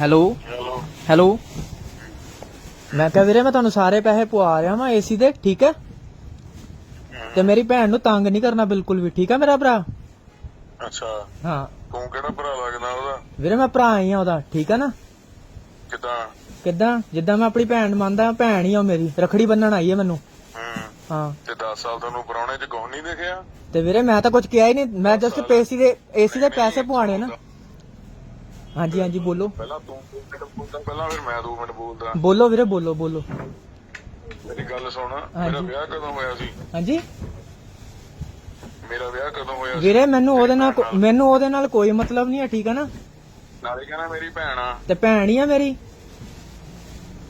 Hello hello ਮੈਂ ਕਿਹਾ ਵੀਰੇ ਮੈਂ ਤੁਹਾਨੂੰ ਸਾਰੇ ਪੈਸੇ ਪਵਾ ਰਿਹਾ ਵਾਂ ਏਸੀ ਦੇ ਠੀਕ ਹੈ? ਤੇ ਮੇਰੀ ਭੈਣ ਨੂੰ ਤੰਗ ਨਹੀਂ ਕਰਨਾ ਬਿਲਕੁਲ ਵੀ ਠੀਕ ਹੈ ਮੇਰਾ ਭਰਾ? ਅੱਛਾ। ਹਾਂ। ਤੂੰ ਕਿਹੜਾ ਭਰਾ ਲੱਗਦਾ ਉਹਦਾ? ਵੀਰੇ ਮੈਂ ਭਰਾ ਹੀ ਆ ਉਹਦਾ ਠੀਕ ਹੈ ਨਾ? ਕਿਦਾਂ? ਕਿੱਦਾਂ? ਜਿੱਦਾਂ ਮੈਂ ਆਪਣੀ ਭੈਣ ਮੰਨਦਾ ਭੈਣ ਹੀ ਆ ਮੇਰੀ ਰਖੜੀ ਬੰਨਣ ਆਈ ਹੈ ਮੈਨੂੰ। ਹੂੰ ਹਾਂ। ਤੇ 10 ਸਾਲ ਤੁਹਾਨੂੰ ਪਰਾਉਣੇ ਚ ਕੁਛ ਨਹੀਂ ਦੇਖਿਆ? ਤੇ ਵੀਰੇ ਮੈਂ ਤਾਂ ਕੁਝ ਕਿਹਾ ਹੀ ਨਹੀਂ ਮੈਂ ਜਸਟ ਪੇਸੀ ਦੇ ਏਸੀ ਦੇ ਪੈਸੇ ਪਵਾਣੇ ਨਾ। ਹਾਂਜੀ ਹਾਂਜੀ ਬੋਲੋ। ਪਹਿਲਾਂ ਤੂੰ ਦੋ ਮਿੰਟ ਬੋਲਦਾ ਪਹਿਲਾਂ ਫਿਰ ਮੈਂ 2 ਮਿੰਟ ਬੋਲਦਾ। ਬੋਲੋ ਵੀਰੇ ਬੋਲੋ ਬੋਲੋ। ਮੇਰੀ ਗੱਲ ਸੁਣ ਮੇਰਾ ਹਾਂਜੀ। ਵਿਆਹ ਕਦੋਂ ਹੋਇਆ ਸੀ? ਹਾਂਜੀ। ਮੇਰਾ ਵਿਆਹ ਕਦੋਂ ਹੋਇਆ ਸੀ? ਵੀਰੇ ਮੈਨੂੰ ਉਹਦੇ ਨਾਲ ਕੋ- ਮੈਨੂੰ ਉਹਦੇ ਨਾਲ ਕੋਈ ਮਤਲਬ ਨਹੀਂ ਹੈ ਠੀਕ ਹੈ ਨਾ? ਨਾਲੇ ਕਹਿੰਦਾ ਮੇਰੀ ਭੈਣ ਆ। ਤੇ ਭੈਣ ਹੀ ਆ ਮੇਰੀ।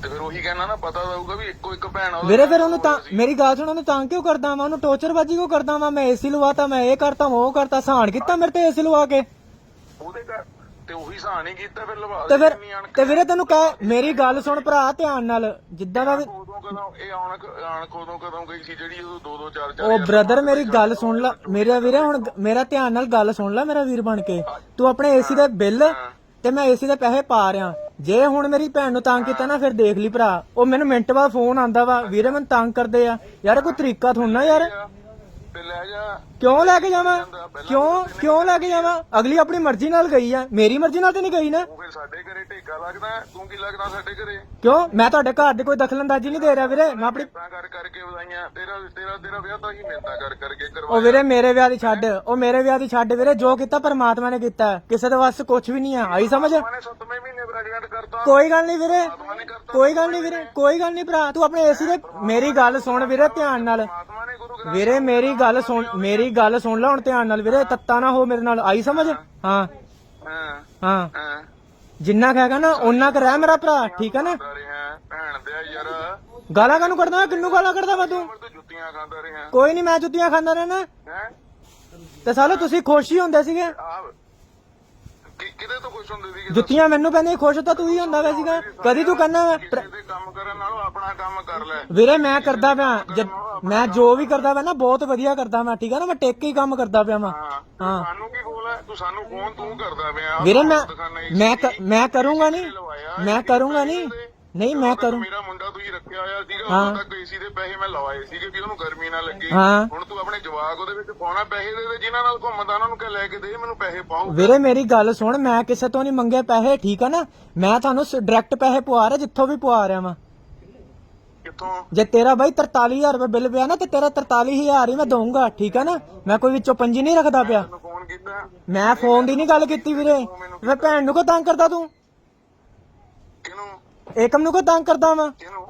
ਤੇ ਫਿਰ ਉਹੀ ਕਹਿਣਾ ਨਾ ਪਤਾ ਹੋਊਗਾ ਵੀ ਇੱਕੋ ਇੱਕ ਭੈਣ ਆ ਉਹਦੇ ਵੀਰੇ ਫਿਰ ਉਹਨੂੰ ਤਾਂ। ਮੇਰੀ ਗੱਲ ਸੁਣ ਉਹਨੂੰ ਤੰਗ ਕਿਉਂ ਕਰਦਾ ਮੈਂ ਉਹਨੂੰ ਟੋਰਚਰਬਾਜੀ ਕਿਉਂ ਕਰਦਾ ਵਾਂ? ਮੈਂ ਏਸੀ ਲਵਾਤਾ ਮੈਂ ਇਹ ਕਰਤਾ ਮੈਂ ਉਹ ਕਰਤਾ ਸਹਾਨ ਕੀਤਾ ਮੇਰੇ ਤੇ ਏਸੀ ਲਵਾ ਕੇ। ਉਹਦੇ ਘਰ ਤੇ ਉਹੀ ਸਹਾਨ ਨਹੀਂ ਕੀਤਾ ਫਿਰ ਲਵਾ ਤੇ ਫਿਰ। ਤੇ ਵੀਰੇ ਤੈਨੂੰ ਕਹਿ ਮੇਰੀ ਗੱਲ ਸੁਣ ਭਰਾ ਧਿਆਨ ਨਾਲ ਜਿੱਦਾਂ ਦਾ ਵੀ ਉਦੋਂ ਕਦੋਂ ਇਹ ਆਉਣ ਆਣ ਕਦੋਂ ਕਦੋਂ ਗਈ ਸੀ ਜਿਹੜੀ ਉਹ ਦੋ ਦੋ ਚਾਰ ਚਾਰ ਉਹ ਬ੍ਰਦਰ ਮੇਰੀ ਗੱਲ ਸੁਣ ਲੈ ਮੇਰਾ ਵੀਰੇ ਹੁਣ ਗ- ਮੇਰਾ ਧਿਆਨ ਨਾਲ ਗੱਲ ਸੁਣ ਲੈ ਮੇਰਾ ਵੀਰ ਬਣ ਕੇ। ਤੂੰ ਆਪਣੇ ਏਸੀ ਦੇ ਬਿੱਲ ਤੇ ਮੈਂ ਏਸੀ ਦੇ ਪੈਸੇ ਪਾ ਰਿਆਂ ਜੇ ਹੁਣ ਮੇਰੀ ਭੈਣ ਨੂੰ ਤੰਗ ਕੀਤਾ ਨਾ ਫਿਰ ਦੇਖ ਲਈ ਭਰਾ। ਉਹ ਮੈਨੂੰ ਮਿੰਟ ਬਾਅਦ ਫੋਨ ਆਂਦਾ ਵਾ। ਵੀਰੇ ਮੈਨੂੰ ਤੰਗ ਕਰਦੇ ਆ। ਯਾਰ ਕੋਈ ਤਰੀਕਾ ਥੋੜਾ ਯਾਰ। ਤੇ ਲੈ ਜਾ। ਕਿਉਂ ਲੈ ਕੇ ਜਾਵਾਂ? ਕਿਉਂ ਕਿਉਂ ਲੈ ਕੇ ਜਾਵਾਂ? ਅਗਲੀ ਆਪਣੀ ਮਰਜ਼ੀ ਨਾਲ ਗਈ ਆ। ਮੇਰੀ ਮਰਜ਼ੀ ਨਾਲ ਤੇ ਨਹੀਂ ਗਈ ਨਾ। ਤੂੰ ਫਿਰ ਸਾਡੇ ਘਰੇ ਢੇਕਾ ਲੱਗਦਾ ਹੈ, ਤੂੰ ਕੀ ਲੱਗਦਾ ਸਾਡੇ ਘਰੇ? ਕਿਉਂ? ਮੈਂ ਤੁਹਾਡੇ ਘਰ ਦੀ ਕੋਈ ਦਖਲਅੰਦਾਜ਼ੀ ਨਹੀਂ ਦੇ ਰਿਹਾ ਵੀਰੇ। ਮੈਂ ਆਪਣੀ ਤਾਂ ਕਰ ਕਰਕੇ ਵਧਾਈਆਂ। ਤੇਰਾ ਤੇਰਾ ਤੇਰਾ ਵਿਆਹ ਤਾਂ ਹੀ ਮਿਲਦਾ ਕਰ ਕਰਕੇ ਉਹ ਕਰਵਾਇਆ ਵੀਰੇ ਮੇਰੇ ਵਿਆਹ ਦੀ ਛੱਡ। ਉਹ ਮੇਰੇ ਵਿਆਹ ਦੀ ਛੱਡ ਵੀਰੇ। ਜੋ ਕੀਤਾ ਪਰਮਾਤਮਾ ਨੇ ਕੀਤਾ। ਕਿਸੇ ਦੇ ਵਾਸਤੇ ਕੁਝ ਵੀ ਨਹੀਂ ਆ। ਆਈ ਸਮਝ? ਮਾਨੇ ਸੱਤਵੇਂ ਮਹੀਨੇ ਪ੍ਰੈਗਨੈਂਟ ਕਰਤਾ। ਕੋਈ ਗੱਲ ਨਹੀਂ ਵੀਰੇ। ਕਰਤਾ ਕੋਈ ਗੱਲ ਨਹੀਂ ਵੀਰੇ। ਕੋਈ ਗੱਲ ਨਹੀਂ ਭਰਾ। ਤੂੰ ਆਪਣੇ ਏਸੀ ਦੇ ਮੇਰੀ ਗੱਲ ਸੁਣ ਵੀਰੇ ਧਿਆਨ ਨਾਲ। ਆਤਮਾ ਨੇ ਗੁਰੂ ਗ੍ਰੰਥ ਵੀਰੇ ਮੇਰੀ ਗੱਲ ਸੁਣ, ਮੇਰੀ ਗੱਲ ਸੁਣ ਲੈ ਹੁਣ ਧਿਆਨ ਨਾਲ ਵੀਰੇ, ਤੱਤਾ ਨਾ ਹੋ ਮੇਰੇ ਨਾਲ, ਆਈ ਸਮਝ? ਹਾਂ। ਹਾਂ। ਹਾਂ ਹਾਂ ਜਿੰਨਾ ਕਹੇਗਾ ਨਾ, ਓਨਾ ਕਰ ਰਹਿ ਮੇਰਾ ਭਰਾ, ਠੀਕ ਹੈ ਨਾ? ਰਿਹਾ ਭੈਣ ਦੇ ਯਾਰ ਗਾਲਾਂ ਕਾਨੂੰ ਕੱਢਦਾ ਮੈਂ ਕਿੰਨੂੰ ਗਾਲਾਂ ਕੱਢਦਾ ਵਾ ਤੂੰ? ਤੋਂ ਜੁੱਤੀਆਂ ਖਾਂਦਾ ਰਿਹਾ ਕੋਈ ਨਹੀਂ ਮੈਂ ਜੁੱਤੀਆਂ ਖਾਂਦਾ ਰਹਿਣਾ। ਹੈ ਤੇ ਸਾਲੋ, ਤੁਸੀਂ ਖੁਸ਼ ਹੀ ਹੁੰਦੇ ਸੀਗੇ? ਆ ਕਿ ਕਿਤੇ ਤੋਂ ਖੁਸ਼ ਹੁੰਦੇ ਸੀ ਜੁੱਤੀਆਂ ਮੈਨੂੰ ਪੈਂਦੀਆਂ ਖੁਸ਼ ਤਾਂ ਤੂੰ ਹੀ ਹੁੰਦਾ ਵੇ ਸੀਗਾ। ਕਦੀ ਤੂੰ ਕਹਿੰਦਾ ਕਿਸੇ ਦੇ ਕੰਮ ਕਰਨ ਨਾਲੋਂ ਆਪਣਾ ਕੰਮ ਕਰ ਲੈ। ਵੀਰੇ ਮੈਂ ਕਰਦਾ ਪਿਆ ਜਦ- ਮੈਂ ਜੋ ਵੀ ਕਰਦਾ ਪਿਆ ਨਾ ਬਹੁਤ ਵਧੀਆ ਕਰਦਾ ਮੈਂ ਠੀਕ ਹੈ ਨਾ ਮੈਂ ਟੇਕ ਕੇ ਹੀ ਕੰਮ ਕਰਦਾ ਪਿਆ ਮੈਂ ਹਾਂ ਹਾਂ। ਸਾਨੂੰ ਕੀ ਬੋਲ ਹੈ ਤੂੰ ਸਾਨੂੰ ਫੋਨ ਤੂੰ ਕਰਦਾ ਪਿਆ। ਵੀਰੇ ਮੈਂ ਮੈਂ ਕ- ਮੈਂ ਕਰੂੰਗਾ ਨਹੀਂ ਮੈਂ ਕਰੂੰਗਾ ਨਹੀਂ ਨਹੀਂ ਮੈਂ ਕਰੂੰ ਮੇਰਾ ਮੁੰਡਾ ਤੁਸੀਂ ਰੱਖਿਆ ਹੋਇਆ ਸੀਗਾ ਉਦੋਂ ਤੱਕ ਏਸੀ ਦੇ ਪੈਸੇ ਮੈਂ ਲਵਾਏ ਸੀਗੇ ਵੀ ਉਹਨੂੰ ਗਰਮੀ ਨਾ ਲੱਗੇ। ਹਾਂ। ਹੁਣ ਤੂੰ ਆਪਣੇ ਜਵਾਕ ਉਹਦੇ ਵਿੱਚ ਪਾਉਣਾ ਪੈਸੇ ਦੇ ਦੇ ਜਿਨ੍ਹਾਂ ਨਾਲ ਘੁੰਮਦਾ ਉਹਨਾਂ ਨੂੰ ਕਹਿ ਲੈ ਕੇ ਦੇ ਮੈਨੂੰ ਪੈਸੇ ਪਾਓ। ਵੀਰੇ ਮੇਰੀ ਗੱਲ ਸੁਣ ਮੈਂ ਕਿਸੇ ਤੋਂ ਨਹੀਂ ਮੰਗੇ ਪੈਸੇ ਠੀਕ ਹੈ ਨਾ? ਮੈਂ ਤੁਹਾਨੂੰ ਡਾਇਰੈਕਟ ਪੈਸੇ ਪਵਾ ਰਿਹਾ ਜਿੱਥੋਂ ਵੀ ਪਵਾ ਰਿਹਾ ਵਾਂ। ਕਿੱਥੋਂ? ਜੇ ਤੇਰਾ ਬਾਈ 43000 ਰੁਪਏ ਬਿੱਲ ਪਿਆ ਨਾ ਤੇ ਤੇਰਾ 43000 ਹੀ ਮੈਂ ਦਊਂਗਾ ਠੀਕ ਹੈ ਨਾ? ਮੈਂ ਕੋਈ ਵਿੱਚੋਂ ਪੰਜੀ ਨਹੀਂ ਰੱਖਦਾ ਪਿਆ। ਤੈਨੂੰ ਫੋਨ ਕੀਤਾ। ਮੈਂ ਫੋਨ ਦੀ ਨਹੀਂ ਗੱਲ ਕੀਤੀ ਵੀਰੇ। ਮੈਂ ਭੈਣ ਨੂੰ ਕੋ ਤੰਗ ਕਰਦਾ ਤੂੰ? ਕਿਹਨੂੰ? ਏਕਮ ਨੂੰ ਕੋ ਤੰਗ ਕਰਦਾ ਵਾਂ? ਕਿਹਨੂੰ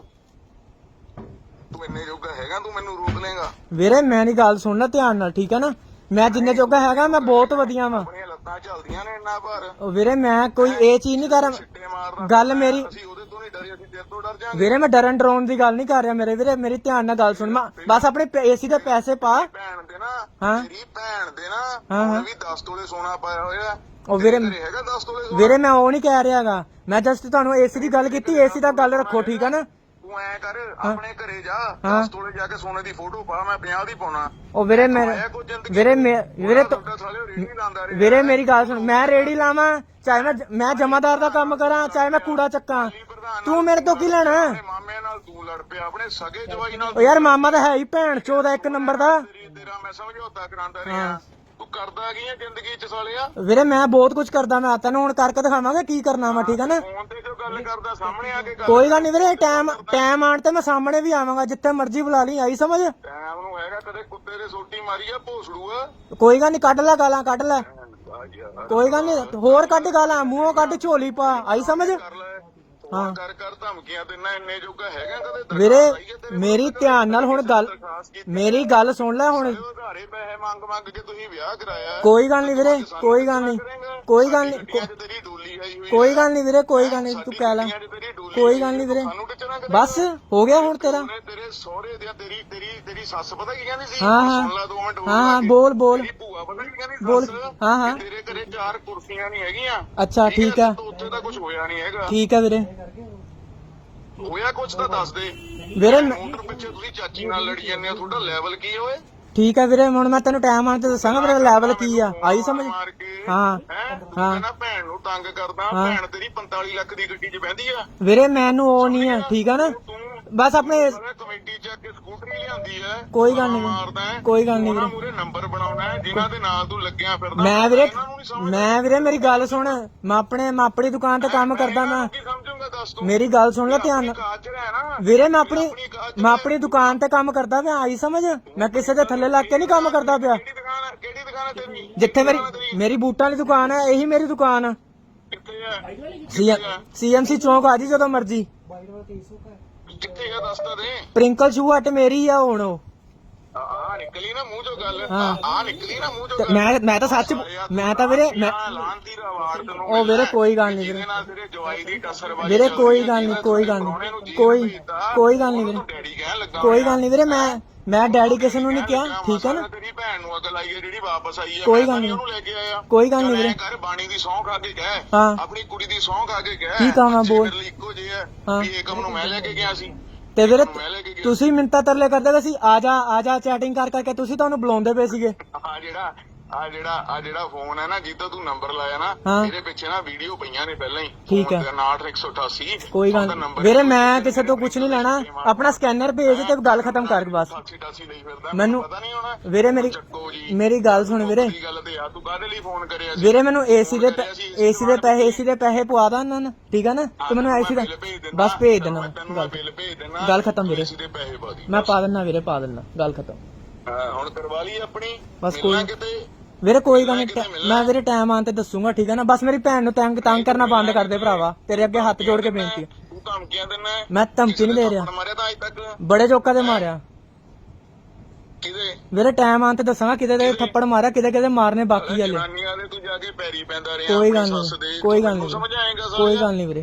ਤੂੰ ਇੰਨੇ ਜੋਗਾ ਹੈਗਾ ਤੂੰ ਮੈਨੂੰ ਰੋਕ ਲੇਗਾ ਵੀਰੇ ਮੈਂ ਨਹੀਂ ਗੱਲ ਸੁਣਨਾ ਧਿਆਨ ਨਾਲ ਠੀਕ ਹੈ ਨਾ? ਮੈਂ ਜਿੰਨੇ ਜੋਗਾ ਹੈਗਾ ਮੈਂ ਬਹੁਤ ਵਧੀਆ ਵਾਂ। ਆਪਣੀਆਂ ਲੱਤਾਂ ਚੱਲਦੀਆਂ ਨੇ ਇੰਨਾ ਭਾਰ ਉਹ ਵੀਰੇ ਮੈਂ ਕੋਈ ਇਹ ਚੀਜ਼ ਨਹੀਂ ਕਰ ਰਿਹਾ ਛਿੱਟੇ ਮਾਰਦਾ ਗੱਲ ਮੇਰੀ ਅਸੀਂ ਡਰੇ ਅਸੀਂ ਤੇਰੇ ਤੋਂ ਡਰ ਜਾਾਂਗੇ ਵੀਰੇ ਮੈਂ ਡਰਨ ਡਰਾਉਣ ਦੀ ਗੱਲ ਨਹੀਂ ਕਰ ਰਿਹਾ ਮੇਰੇ ਵੀਰੇ ਮੇਰੀ ਧਿਆਨ ਨਾਲ ਗੱਲ ਸੁਣ। ਮੈਂ ਬਸ ਆਪਣੇ ਏਸੀ ਦੇ ਪੈਸੇ ਪਾ। ਭੈਣ ਦੇ ਨਾ ਹਾਂ। ਤੇਰੀ ਭੈਣ ਦੇ ਨਾ ਹਾਂ, ਉਹਨੇ ਵੀ 10 ਤੋਲੇ ਸੋਨਾ ਪਾਇਆ ਹੋਇਆ। ਉਹ ਵੀਰੇ ਤੇਰੇ ਹੈਗਾ 10 ਤੋਲੇ ਸੋਨਾ? ਵੀਰੇ ਮੈਂ ਉਹ ਨਹੀਂ ਕਹਿ ਰਿਹਾਗਾ ਮੈਂ ਜਸਟ ਤੁਹਾਨੂੰ ਏਸੀ ਦੀ ਗੱਲ ਕੀਤੀ ਏਸੀ ਦਾ ਗੱਲ ਰੱਖੋ ਠੀਕ ਹੈ ਨਾ? ਤੂੰ ਐ ਕਰ ਆਪਣੇ ਘਰੇ ਜਾ। 10 ਤੋਲੇ ਜਾ ਕੇ ਸੋਨੇ ਦੀ ਫੋਟੋ ਪਾ ਮੈਂ 50 ਦੀ ਪਾਉਣਾ। ਉਹ ਵੀਰੇ ਮੇਰੇ ਵੀਰੇ ਵੀਰੇ ਵੀਰੇ ਮੇਰੀ ਗੱਲ ਸੁਣ ਮੈਂ ਰੇੜੀ ਲਾਵਾਂ ਚਾਹੇ ਮੈਂ ਮੈਂ ਜਮਾਦਾਰ ਦਾ ਕੰਮ ਕਰਾਂ ਚਾਹੇ ਮੈਂ ਕੂੜਾ ਚੱਕਾਂ। ਤੂੰ ਮੇਰੇ ਤੋਂ ਕੀ ਲੈਣਾ? ਮਾਮੇ ਨਾਲ ਤੂੰ ਲੜ ਪਿਆ ਆਪਣੇ ਸਗੇ ਜਵਾਈ ਨਾਲ ਯਾਰ ਮਾਮਾ ਤਾਂ ਹੈ ਹੀ ਭੈਣ ਚੋਦਾ ਇੱਕ ਨੰਬਰ ਦਾ। ਤੇਰਾ ਮੈਂ ਸਮਝੌਤਾ ਕਰਾਂਦਾ ਰਿਹਾ। ਤੂੰ ਕਰਦਾ ਕੀ ਹੈ ਜ਼ਿੰਦਗੀ ਚ ਸਾਲਿਆ? ਵੀਰੇ ਮੈਂ ਬਹੁਤ ਕੁਝ ਕਰਦਾ ਮੈਂ ਤੈਨੂੰ ਹੁਣ ਕਰਕੇ ਦਿਖਾਵਾਂਗਾ ਕੀ ਕਰਨਾ ਵਾ ਠੀਕ ਹੈ ਨਾ? ਫੋਨ ਤੇ ਜੋ ਗੱਲ ਕਰਦਾ ਸਾਹਮਣੇ ਆ ਕੇ ਕੋਈ ਗੱਲ ਨਹੀਂ ਵੀਰੇ ਟਾਈਮ ਟਾਈਮ ਆਣ ਤੇ ਮੈਂ ਸਾਹਮਣੇ ਵੀ ਆਵਾਂਗਾ ਜਿੱਥੇ ਮਰਜ਼ੀ ਬੁਲਾ ਲਈ ਆਈ ਸਮਝ? ਟਾਈਮ ਨੂੰ ਹੈਗਾ ਕਦੇ ਕੁੱਤੇ ਦੇ ਸੋਟੀ ਮਾਰੀ ਆ ਭੋਸੜੂ ਆ। ਕੋਈ ਗੱਲ ਨਹੀਂ ਕੱਢ ਲੈ ਗਾਲਾਂ ਕੱਢ ਲੈ। ਆ ਯਾਰ ਕੋਈ ਗੱਲ ਨਹੀਂ ਹੋਰ ਕੱਢ ਗਾਲਾਂ ਮੂੰਹੋਂ ਕੱਢ ਝੋਲੀ ਪਾ ਆਈ ਸਮਝ? ਕਰ ਲੈ। ਹਾਂ। ਕਰ ਕਰ ਧਮਕੀਆਂ ਦਿੰਨਾ ਇੰਨੇ ਜੋਗਾ ਹੈਗਾ ਕਦੇ ਦਰਖਾਸਤ ਵੀਰੇ ਆਈ ਹੈ ਤੇਰੇ ਮੇਰੀ ਧਿਆਨ ਨਾਲ ਹੁਣ ਗੱਲ ਦਰਖਾਸਤ ਕੀਤੀ ਮੇਰੀ ਗੱਲ ਸੁਣ ਲੈ ਹੁਣ। ਉਧਾਰੇ ਪੈਸੇ ਮੰਗ ਮੰਗ ਕੇ ਤੁਸੀਂ ਵਿਆਹ ਕਰਾਇਆ ਕੋਈ ਗੱਲ ਨਹੀਂ ਵੀਰੇ ਕੋਈ ਗੱਲ ਨਹੀਂ ਕੋਈ ਗੱਲ ਨਹੀਂ ਤੇਰੀ ਡੋਲੀ ਆਈ ਹੋਈ ਕੋਈ ਗੱਲ ਨਹੀਂ ਵੀਰੇ ਕੋਈ ਗੱਲ ਨਹੀਂ ਤੂੰ ਕਹਿ ਲੈ। ਕੋਈ ਗੱਲ ਨਹੀਂ ਵੀਰੇ। ਬਸ ਹੋ। ਗਿਆ ਹੁਣ ਤੇਰਾ। ਉਹਨੇ ਤੇਰੇ ਸਹੁਰੇ ਦੀ ਤੇਰੀ ਤੇਰੀ ਤੇਰੀ ਸੱਸ ਪਤਾ ਕੀ ਕਹਿੰਦੀ ਸੀ? ਹਾਂ, ਹਾਂ। ਸੁਣ ਲੈ ਦੋ ਮਿੰਟ ਹੋਰ ਹਾਂ ਹਾਂ। ਬੋਲ ਬੋਲ। ਤੇਰੀ ਭੂਆ ਪਤਾ ਕੀ ਕਹਿੰਦੀ ਬੋਲ। ਸੱਸ? ਹਾਂ, ਹਾਂ। ਕਿ ਤੇਰੇ ਘਰੇ ਚਾਰ ਕੁਰਸੀਆਂ ਨਹੀਂ ਹੈਗੀਆਂ। ਅੱਛਾ ਠੀਕ ਆ ਤਾਂ ਉੱਥੇ ਤਾਂ ਕੁਝ ਹੋਇਆ ਨਹੀਂ ਹੈਗਾ। ਠੀਕ ਆ ਵੀਰੇ। ਹੋਇਆ ਕੁਝ ਤਾਂ ਦੱਸ ਦੇ। ਵੀਰੇ ਮੈਂ- ਮੋਟਰ ਪਿੱਛੇ ਤੁਸੀਂ ਚਾਚੀ ਨਾਲ ਲੜੀ ਜਾਂਦੇ ਹੋ ਤੁਹਾਡਾ ਲੈਵਲ ਕੀ ਓਏ? ਠੀਕ ਆ ਵੀਰੇ ਹੁਣ ਮੈਂ ਤੈਨੂੰ ਟਾਈਮ ਆਣ ਤੇ ਦੱਸਾਂਗਾ ਮੇਰਾ ਲੈਵਲ ਕੀ ਆ। ਆਈ ਸਮਝ? ਮਾਰ ਕੇ ਹਾਂ ਹੈ ਤੂੰ ਹਾਂ। ਕਹਿੰਦਾ ਭੈਣ ਨੂੰ ਤੰਗ ਕਰਦਾ ਹਾਂ। ਭੈਣ ਤੇਰੀ 45 ਲੱਖ ਦੀ ਗੱਡੀ 'ਚ ਬਹਿੰਦੀ ਆ। ਵੀਰੇ ਮੈਨੂੰ ਉਹ ਨਹੀਂ ਹੈ ਠੀਕ ਆ ਨਾ? ਤੂੰ ਬਸ ਆਪਣੇ ਸਾਰਾ ਕਮੇਟੀ ਚੱਕ ਕੇ ਸਕੂਟਰੀ ਲਿਆਂਦੀ ਹੈ ਕੋਈ ਗੱਲ ਨਹੀਂ। ਮਾਰਦਾ ਹੈ। ਕੋਈ ਗੱਲ ਨਹੀਂ ਉਹਨਾਂ ਵੀਰੇ। ਮੂਰੇ ਨੰਬਰ ਬਣਾਉਣਾ ਹੈ ਜਿਨ੍ਹਾਂ ਦੇ ਨਾਲ ਤੂੰ ਲੱਗਿਆ ਫਿਰਦਾ। ਮੈਂ ਵੀਰੇ ਇਹਨਾਂ ਨੂੰ ਨਹੀਂ ਸਮਝ ਮੈਂ ਵੀਰੇ ਮੇਰੀ ਗੱਲ ਸੁਣ। ਮੈਂ ਆਪਣੇ ਮੈਂ ਆਪਣੀ ਦੁਕਾਨ ਤੇ ਕੰਮ ਕਰਦਾ ਮੈਂ ਦੱਸ ਤੂੰ ਮੇਰੀ ਗੱਲ ਸੁਣ ਲੈ ਧਿਆਨ ਨਾਲ। ਵੀਰੇ ਮੈਂ ਆਪਣੀ ਮੈਂ ਆਪਣੀ ਦੁਕਾਨ ਤੇ ਕੰਮ ਕਰਦਾ ਪਿਆ ਆਈ ਸਮਝ? ਮੈਂ ਕਿਸੇ ਦੇ ਥੱਲੇ ਲੱਗ ਕੇ ਨਹੀਂ ਕੰਮ ਕਰਦਾ ਪਿਆ। ਕਿਹੜੀ ਦੁਕਾਨ ਹੈ? ਕਿਹੜੀ ਦੁਕਾਨ ਹੈ ਤੇਰੀ? ਜਿੱਥੇ ਮੇਰੀ ਮੇਰੀ ਬੂਟਾਂ ਵਾਲੀ ਦੁਕਾਨ ਹੈ ਇਹੀ ਮੇਰੀ ਦੁਕਾਨ ਆ। ਕਿੱਥੇ ਹੈ? ਸੀਐਮਸੀ ਚੌਂਕ ਆ ਜੀ ਜਦੋਂ ਮਰਜ਼ੀ। ਕਿੱਥੇ ਹੈ ਦੱਸ ਤਾਂ ਦੇ। ਪ੍ਰਿੰਕਲ ਸ਼ੂ ਹਟ ਮੇਰੀ ਆ ਹੁਣ ਉਹ। ਆ ਨਿਕਲੀ ਨਾ ਮੂੰਹ ਚੋਂ ਗੱਲ। ਹਾਂ। ਆ ਨਿਕਲੀ ਨਾ ਮੂੰਹ ਚੋਂ ਤੇ ਗੱਲ। ਮੈਂ ਮੈਂ ਤਾਂ ਸੱਚ ਮੈਂ ਤਾਂ ਵੀਰੇ ਮੈਂ ਆਹ ਲਾਂਤੀ ਦਾ ਵਾਰ ਤੈਨੂੰ ਉਹ ਵੀਰੇ ਕੋਈ ਗੱਲ ਨਹੀਂ ਵੀਰੇ। ਜਿਹਦੇ ਨਾਲ ਤੇਰੇ ਜਵਾਈ ਦੀ ਟੱਸਰਬਾਜ਼ੀ ਵੀਰੇ ਚੱਲਦੀ ਕੋਈ ਹੈ, ਗੱਲ ਨਹੀਂ ਕੋਈ ਗੱਲ ਨਹੀਂ। ਕੋਈ ਕੋਈ ਗੱਲ ਨਹੀਂ ਵੀਰੇ। ਉਹਨੂੰ ਡੈਡੀ ਕਹਿਣ ਲੱਗਾ ਕੋਈ। ਗੱਲ ਨਹੀਂ ਵੀਰੇ ਮੈਂ ਮੈਂ ਡੈਡੀ ਕਿਸੇ ਨੂੰ ਨਹੀਂ ਕਿਹਾ ਠੀਕ ਆ ਨਾ? ਤੇਰੀ ਭੈਣ ਨੂੰ ਅਕਲ ਆਈ ਹੈ ਜਿਹੜੀ ਵਾਪਸ ਆਈ ਹੈ ਕੋਈ ਮੈਂ ਗੱਲ ਨਹੀਂ। ਉਹਨੂੰ ਲੈ ਕੇ ਆਇਆ। ਕੋਈ ਗੱਲ ਨਹੀਂ ਚੱਲ ਐਂ ਵੀਰੇ। ਕਰ ਬਾਣੀ ਦੀ ਸੌਂ ਖਾ ਕੇ ਕਹਿ। ਹਾਂ। ਆਪਣੀ ਕੁੜੀ ਦੀ ਸੌਂ ਖਾ ਕੇ ਕਹਿ। ਕੀ ਕਹਾਂ ਬੱਚੇ ਬੋਲ। ਮੇਰੇ ਲਈ ਇੱਕੋ ਜਿਹੇ ਆ ਹਾਂ। ਵੀ ਏਕਮ ਨੂੰ ਮੈਂ ਲੈ ਕੇ ਗਿਆ ਸੀ। ਤੇ ਵੀਰੇ ਕੇ ਤੁਸੀਂ ਮਿੰਤਾ ਤਰਲੇ ਕਰਦੇ ਪਏ ਸੀ ਆ ਜਾ ਆ ਜਾ ਚੈਟਿੰਗ ਕਰ ਕਰਕੇ ਤੁਸੀਂ ਤੁਹਾਨੂੰ ਬੁਲਾਉਂਦੇ ਪਏ ਸੀਗੇ। ਆ ਜਿਹੜਾ ਆ ਜਿਹੜਾ ਆ ਜਿਹੜਾ ਫੋਨ ਹੈ ਨਾ ਜਿੱਦੋਂ ਤੂੰ ਨੰਬਰ ਲਾਇਆ ਨਾ ਹਾਂ। ਇਹਦੇ ਪਿੱਛੇ ਨਾ ਵੀਡੀਓ ਪਈਆਂ ਨੇ ਪਹਿਲਾਂ ਹੀ। ਠੀਕ ਹੈ। 69188 ਕੋਈ ਗੱਲ। ਵੀਰੇ ਮੈਂ ਕਿਸੇ ਤੋਂ ਕੁਝ ਨਹੀਂ ਲੈਣਾ। ਆਪਣਾ ਸਕੈਨਰ ਭੇਜ ਤੇ ਗੱਲ ਖਤਮ ਕਰ ਬਸ। 88 ਲਈ ਫਿਰਦਾ ਮੈਨੂੰ- ਪਤਾ ਨਹੀਂ ਹੋਣਾ। ਵੀਰੇ ਮੇਰੀ ਚੱਕੋ ਜੀ। ਮੇਰੀ ਗੱਲ ਸੁਣ ਵੀਰੇ। ਦੀ ਗੱਲ ਤੇ ਆ ਤੂੰ ਕਾਹਦੇ ਲਈ ਫੋਨ ਕਰਿਆ ਸੀ? ਵੀਰੇ ਮੈਨੂੰ ਏਸੀ ਦੇ ਏਸੀ ਦੇ ਪੈਸੇ ਏਸੀ ਦੇ ਪੈਸੇ ਪਵਾ ਦਾਂ ਇਹਨਾਂ ਨੂੰ ਠੀਕ ਆ ਨਾ? ਤੇ ਮੈਨੂੰ ਏਸੀ ਦਾ ਬਸ ਭੇਜ ਦੇਣਾ ਗੱਲ ਬਿੱਲ ਭੇਜ ਦੇਣਾ ਗੱਲ ਖਤਮ ਵੀਰੇ। ਦੇ ਪੈਸੇ ਪਾ ਦੀ ਮੈਂ ਪਾ ਦਿੰਦਾ ਵੀਰੇ ਪਾ ਦਿੰਦਾ। ਗੱਲ ਖਤਮ। ਹਾਂ, ਹੁਣ ਕਰਵਾ ਲਈ ਆਪਣੀ। ਬਸ ਮਿਲਣਾ ਕੋਈ- ਕਿਤੇ? ਵੀਰੇ ਕੋਈ ਗੱਲ ਨਹੀਂ ਮੈਂ ਵੀਰੇ ਟਾਈਮ ਆਉਣ ਤੇ ਦੱਸੂਗਾ ਠੀਕ ਆ ਨਾ? ਬਸ ਮੇਰੀ ਭੈਣ ਨੂੰ ਤੰਗ ਤੰਗ ਕਰਨਾ ਬੰਦ ਕਰ ਦੇ ਭਰਾਵਾ। ਤੇਰੇ ਅੱਗੇ ਹੱਥ ਜੋੜ ਕੇ ਬੇਨਤੀ ਹੈ ਤੂੰ ਧਮਕੀਆਂ ਹੈ? ਮੈਂ ਧਮਕੀ ਨਹੀਂ ਦੇ ਰਿਹਾ। ਬੜੇ ਚੌਕਾਂ ਤੇ ਮਾਰਿਆ। ਕਿਤੇ ਵੀਰੇ ਟਾਈਮ ਆਉਣ ਤੇ ਦੱਸਾਂਗਾ ਕਿਤੇ ਦੇ ਥੱਪੜ ਮਾਰਿਆ ਕਿਤੇ ਕਿਤੇ ਮਾਰਨੇ ਬਾਕੀ ਹਲੇ ਜਨਾਨੀਆਂ ਦੇ ਤੂੰ ਜਾ ਕੇ ਪੈਰੀ ਪੈਂਦਾ ਰਿਹਾ ਕੋਈ ਗੱਲ ਨਹੀਂ ਕੋਈ ਗੱਲ ਨਹੀਂ। ਕੋਈ ਗੱਲ ਨਹੀਂ ਵੀਰੇ।